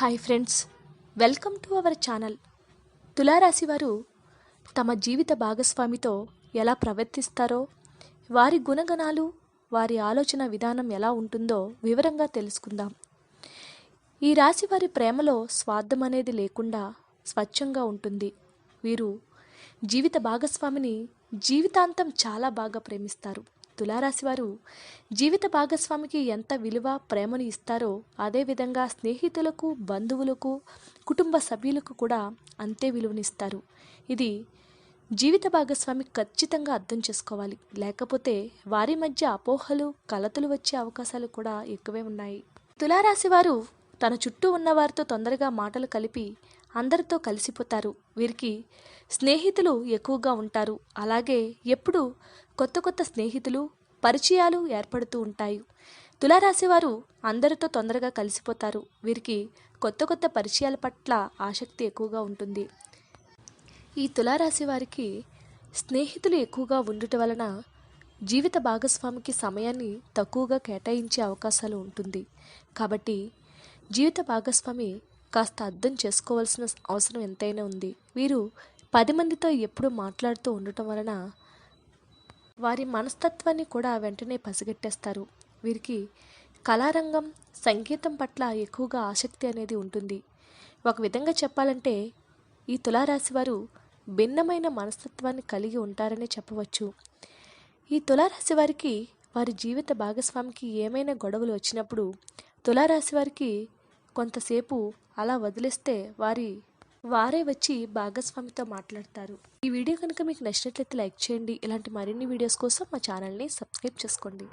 Hi friends welcome to our channel. తులారాశి వారు తమ జీవిత భాగస్వామితో ఎలా ప్రవర్తిస్తారో వారి గుణగణాలు వారి ఆలోచన విధానం ఎలా ఉంటుందో వివరంగా తెలుసుకుందాం. ఈ రాశి వారి ప్రేమలో స్వార్థం అనేది లేకుండా స్వచ్ఛంగా ఉంటుంది. వీరు జీవిత భాగస్వామిని జీవితాంతం చాలా బాగా ప్రేమిస్తారు. తులారాశి వారు జీవిత భాగస్వామికి ఎంత విలువ ప్రేమను ఇస్తారో అదేవిధంగా స్నేహితులకు బంధువులకు కుటుంబ సభ్యులకు కూడా అంతే విలువనిస్తారు ఇది జీవిత భాగస్వామి ఖచ్చితంగా అర్థం చేసుకోవాలి. లేకపోతే వారి మధ్య అపోహలు కలతలు వచ్చే అవకాశాలు కూడా ఎక్కువే ఉన్నాయి. తులారాశి వారు తన చుట్టూ ఉన్నవారితో తొందరగా మాటలు కలిపి అందరితో కలిసిపోతారు. వీరికి స్నేహితులు ఎక్కువగా ఉంటారు. అలాగే ఎప్పుడు కొత్త కొత్త స్నేహితులు పరిచయాలు ఏర్పడుతూ ఉంటాయి. తులారాశి వారు అందరితో తొందరగా కలిసిపోతారు. వీరికి కొత్త కొత్త పరిచయాల పట్ల ఆసక్తి ఎక్కువగా ఉంటుంది. ఈ తులారాశి వారికి స్నేహితులు ఎక్కువగా ఉండుట వలన జీవిత భాగస్వామికి సమయాన్ని తక్కువగా కేటాయించే అవకాశాలు ఉంటుంది. కాబట్టి జీవిత భాగస్వామి కాస్త అర్థం చేసుకోవాల్సిన అవసరం ఎంతైనా ఉంది. వీరు పది మందితో ఎప్పుడూ మాట్లాడుతూ ఉండటం వలన వారి మనస్తత్వాన్ని కూడా వెంటనే పసిగట్టేస్తారు. వీరికి కళారంగం సంగీతం పట్ల ఎక్కువగా ఆసక్తి అనేది ఉంటుంది. ఒక విధంగా చెప్పాలంటే ఈ తులారాశి వారు భిన్నమైన మనస్తత్వాన్ని కలిగి ఉంటారని చెప్పవచ్చు. ఈ తులారాశి వారికి వారి జీవిత భాగస్వామికి ఏమైనా గొడవలు వచ్చినప్పుడు తులారాశి వారికి కొంతసేపు అలా వదిలేస్తే వారి వారే వచ్చి భాగస్వామితో మాట్లాడతారు. ఈ వీడియో కనుక మీకు నచ్చినట్లయితే లైక్ చేయండి. ఇలాంటి మరిన్ని వీడియోస్ కోసం మా ఛానల్ని సబ్స్క్రైబ్ చేసుకోండి.